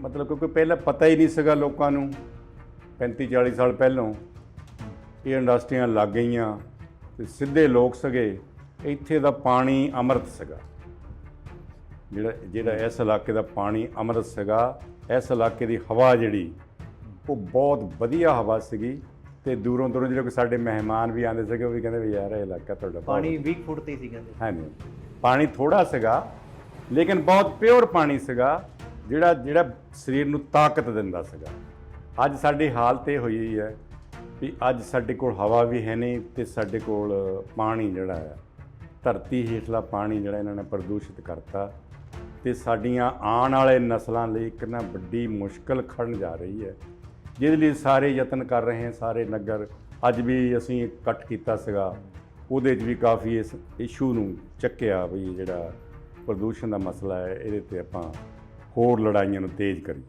ਮਤਲਬ ਕਿਉਂਕਿ ਪਹਿਲਾਂ ਪਤਾ ਹੀ ਨਹੀਂ ਸੀਗਾ ਲੋਕਾਂ ਨੂੰ 35 40 ਸਾਲ ਪਹਿਲਾਂ ਇਹ ਇੰਡਸਟਰੀਆਂ ਲੱਗ ਗਈਆਂ ਤੇ ਸਿੱਧੇ ਲੋਕ ਸਗੇ ਇੱਥੇ ਦਾ ਪਾਣੀ ਅੰਮ੍ਰਿਤ ਸੀਗਾ। ਜਿਹੜਾ ਜਿਹੜਾ ਇਸ ਇਲਾਕੇ ਦਾ ਪਾਣੀ ਅੰਮ੍ਰਿਤ ਸੀਗਾ ਇਸ ਇਲਾਕੇ ਦੀ ਹਵਾ ਜਿਹੜੀ ਉਹ ਬਹੁਤ ਵਧੀਆ ਹਵਾ ਸੀਗੀ ਤੇ ਦੂਰੋਂ ਦੂਰੋਂ ਜਿਹੜੇ ਕੋਈ ਸਾਡੇ ਮਹਿਮਾਨ ਵੀ ਆਉਂਦੇ ਸੀਗੇ ਉਹ ਵੀ ਕਹਿੰਦੇ ਵੀ ਯਾਰ ਇਹ ਇਲਾਕਾ ਤੁਹਾਡਾ ਪਾਣੀ 20 ਫੁੱਟ ਤੇ ਸੀ ਕਹਿੰਦੇ। ਹਾਂਜੀ। ਪਾਣੀ ਥੋੜਾ ਸੀਗਾ ਲੇਕਿਨ ਬਹੁਤ ਪਿਓਰ ਪਾਣੀ ਸੀਗਾ ਜਿਹੜਾ ਜਿਹੜਾ ਸਰੀਰ ਨੂੰ ਤਾਕਤ ਦਿੰਦਾ ਸੀਗਾ। ਅੱਜ ਸਾਡੀ ਹਾਲਤ ਇਹ ਹੋਈ ਹੋਈ ਹੈ ਵੀ ਅੱਜ ਸਾਡੇ ਕੋਲ ਹਵਾ ਵੀ ਹੈ ਨਹੀਂ ਤੇ ਸਾਡੇ ਕੋਲ ਪਾਣੀ ਜਿਹੜਾ ਹੈ, ਧਰਤੀ ਹੇਠਲਾ ਪਾਣੀ ਜਿਹੜਾ ਇਹਨਾਂ ਨੇ ਪ੍ਰਦੂਸ਼ਿਤ ਕਰਤਾ ਤੇ ਸਾਡੀਆਂ ਆਉਣ ਵਾਲੇ ਨਸਲਾਂ ਲਈ ਇੱਕ ਨਾ ਵੱਡੀ ਮੁਸ਼ਕਲ ਖੜਨ ਜਾ ਰਹੀ ਹੈ। ਜਿਹਦੇ ਲਈ ਸਾਰੇ ਯਤਨ ਕਰ ਰਹੇ ਹਨ ਸਾਰੇ ਨਗਰ। ਅੱਜ ਵੀ ਅਸੀਂ ਕੱਟ ਕੀਤਾ ਸੀਗਾ, ਉਹਦੇ 'ਚ ਵੀ ਕਾਫੀ ਇਸ ਇਸ਼ੂ ਨੂੰ ਚੱਕਿਆ ਵੀ ਜਿਹੜਾ ਪ੍ਰਦੂਸ਼ਣ ਦਾ ਮਸਲਾ ਹੈ, ਇਹਦੇ ਤੇ ਆਪਾਂ ਹੋਰ ਲੜਾਈਆਂ ਨੂੰ ਤੇਜ਼ ਕਰੀਏ।